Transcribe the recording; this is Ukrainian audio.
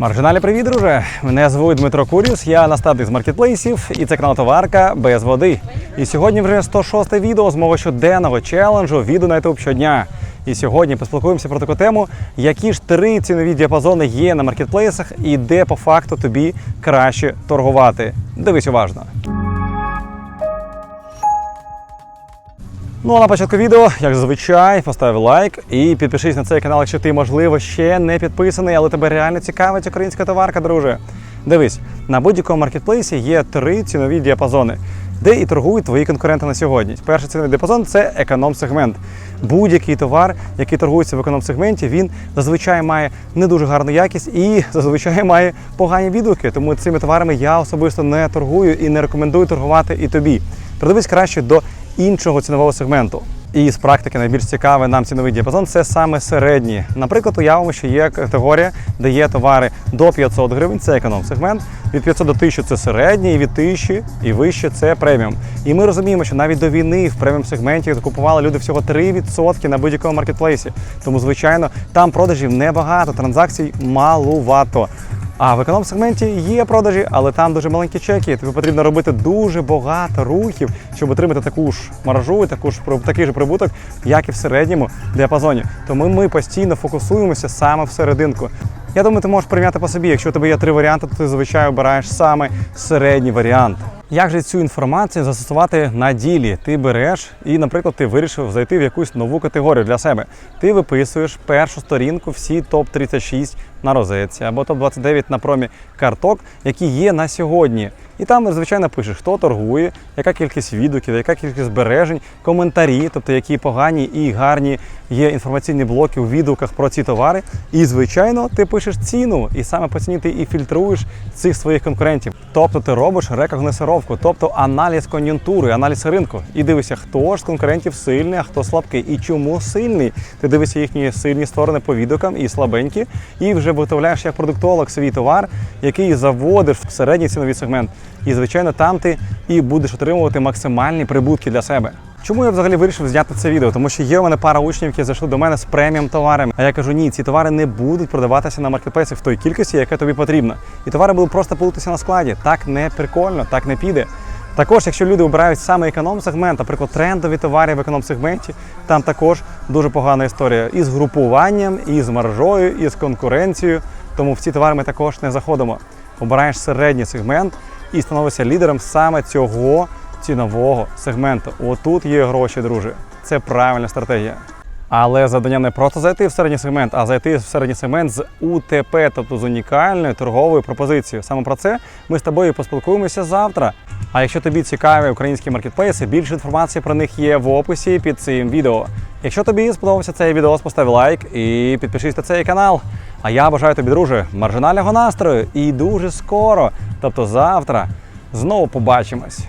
Маржиналі, привіт, друже! Мене звуть Дмитро Куріс, я наставник з маркетплейсів і це канал Товарка без води. І сьогодні вже 106 відео з мого щоденного челенджу відео на YouTube щодня. І сьогодні поспілкуємося про таку тему, які ж три цінові діапазони є на маркетплейсах і де по факту тобі краще торгувати. Дивись уважно. Ну а на початку відео, як зазвичай, постав лайк і підпишись на цей канал, якщо ти, можливо, ще не підписаний, але тебе реально цікавить українська товарка, друже. Дивись, на будь-якому маркетплейсі є три цінові діапазони, де і торгують твої конкуренти на сьогодні. Перший ціновий діапазон це економ-сегмент. Будь-який товар, який торгується в економ-сегменті, він зазвичай має не дуже гарну якість і зазвичай має погані відгуки. Тому цими товарами я особисто не торгую і не рекомендую торгувати і тобі. Придивись краще до іншого цінового сегменту. І з практики найбільш цікавий нам ціновий діапазон це саме середній. Наприклад, уявимо, що є категорія, де є товари до 500 гривень, це економ-сегмент. Від 500 до 1000 це середній, від 1000 і вище це преміум. І ми розуміємо, що навіть до війни в преміум сегменті купували люди всього 3% на будь-якому маркетплейсі. Тому, звичайно, там продажів небагато, транзакцій малувато. А в економ-сегменті є продажі, але там дуже маленькі чеки. Тобі потрібно робити дуже багато рухів, щоб отримати таку ж маржу таку ж такий же прибуток, як і в середньому діапазоні. Тому ми постійно фокусуємося саме в серединку. Я думаю, ти можеш прийняти по собі. Якщо у тебе є три варіанти, то ти зазвичай обираєш саме середній варіант. Як же цю інформацію застосувати на ділі? Ти береш і, наприклад, ти вирішив зайти в якусь нову категорію для себе. Ти виписуєш першу сторінку, всі топ 36 на розетці або топ 29 на промі карток, які є на сьогодні. І там, звичайно, пишеш, хто торгує, яка кількість відгуків, яка кількість збережень, коментарі, тобто які погані і гарні є інформаційні блоки у відгуках про ці товари. І, звичайно, ти пишеш ціну, і саме по ціні ти і фільтруєш цих своїх конкурентів. Тобто ти робиш рекогносировку, тобто аналіз кон'юнктури, аналіз ринку. І дивишся, хто ж з конкурентів сильний, а хто слабкий, і чому сильний. Ти дивишся їхні сильні сторони по відгукам і слабенькі, і вже виготовляєш як продуктолог свій товар, який заводиш в середній ціновий сегмент. І, звичайно, там ти і будеш отримувати максимальні прибутки для себе. Чому я взагалі вирішив зняти це відео? Тому що є у мене пара учнів, які зайшли до мене з преміум товарами. А я кажу, ні, ці товари не будуть продаватися на маркетплейсі в той кількості, яка тобі потрібна. І товари будуть просто плутатися на складі. Так не прикольно, так не піде. Також, якщо люди обирають саме економ-сегмент, наприклад, трендові товари в економ-сегменті, там також дуже погана історія і з групуванням, і з маржою, і з конкуренцією. Тому в ці товари ми також не заходимо. Обираєш середній сегмент і становишся лідером саме цього цінового сегменту. Отут є гроші, друже. Це правильна стратегія. Але завдання не просто зайти в середній сегмент, а зайти в середній сегмент з УТП, тобто з унікальною торговою пропозицією. Саме про це ми з тобою поспілкуємося завтра. А якщо тобі цікаві українські маркетплейси, більше інформації про них є в описі під цим відео. Якщо тобі сподобався цей відео, постав лайк і підпишись на цей канал. А я бажаю тобі, друже, маржинального настрою і дуже скоро, тобто завтра, знову побачимось.